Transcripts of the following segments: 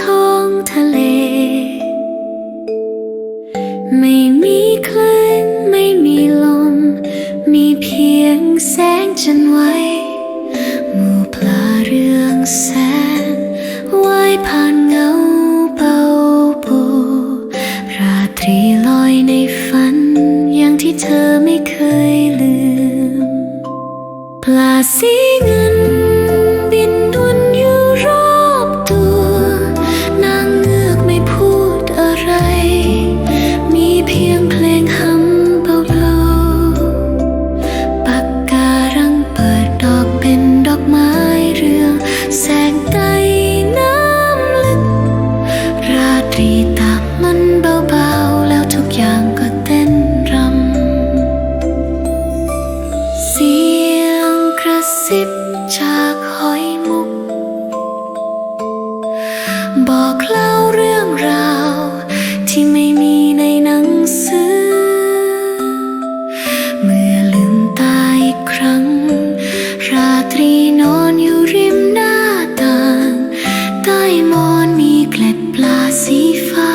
ท้อไม่มีคลื่นไม่มีลม มีเพียงแสงจันไวหมู่ปลาเรืองแสนว่ายผ่านเงาเบาโบราตรีลอยในฝัน อย่างที่เธอไม่เคยลืม ปลาสี กระซิบจากหอยมุก บอกเล่าเรื่องราวที่ไม่มีในหนังสือ เมื่อลืมตาอีกครั้ง ราตรีนอนอยู่ริมหน้าต่างใต้หมอนมีเกล็ดปลาสีฟ้า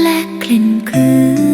และกลิ่นเกลือ